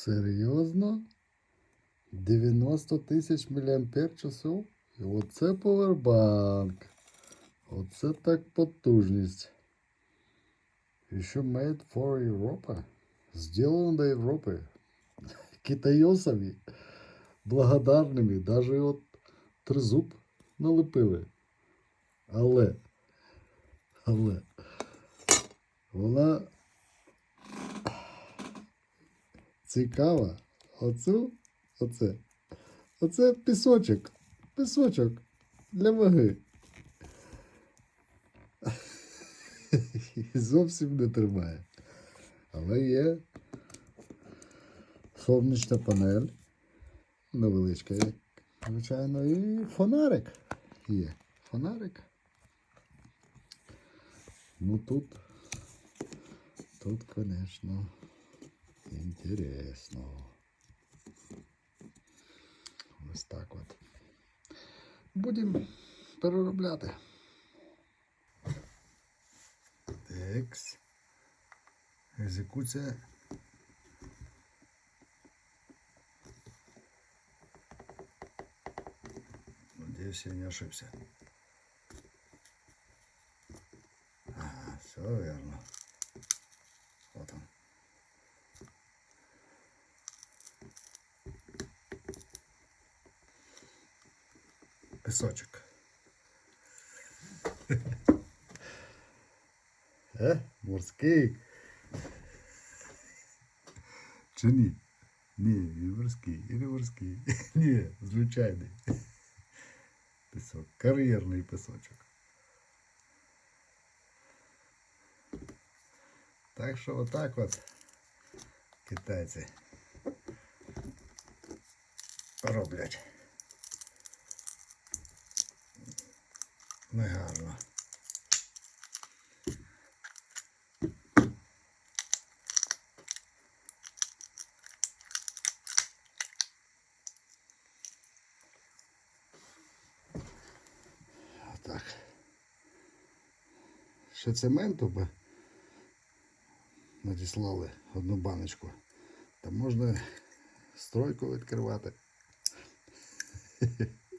Серйозно? 90 тисяч мАч часов? І оце повербанк. Оце так потужність. І що made for Europa. Сделано до Європи. Китайосами. Благодарними. Даже от тризуб налепили. Але. Але. Вона цікава. Оцю, оце. Оце пісочок. Пісочок для ваги. Зовсім не тримає. Але є сонячна панель. Невеличка, як звичайно, і фонарик є. Фонарик. Ну тут, тут, конечно, интересно. Ось так от. Будемо переробляти. Текс. Екзекуція. Надеюсь, я не ошибся. Ага, все верно. Песочек. Е? Морський. Чи ні? Ні, і морський, і не морський. Ні, звичайний. Пісок. Кар'єрний пісочок. Так що отак от китайці роблять. Негарно. Отак. Ще цементу би надіслали одну баночку. Та можна стройку відкривати.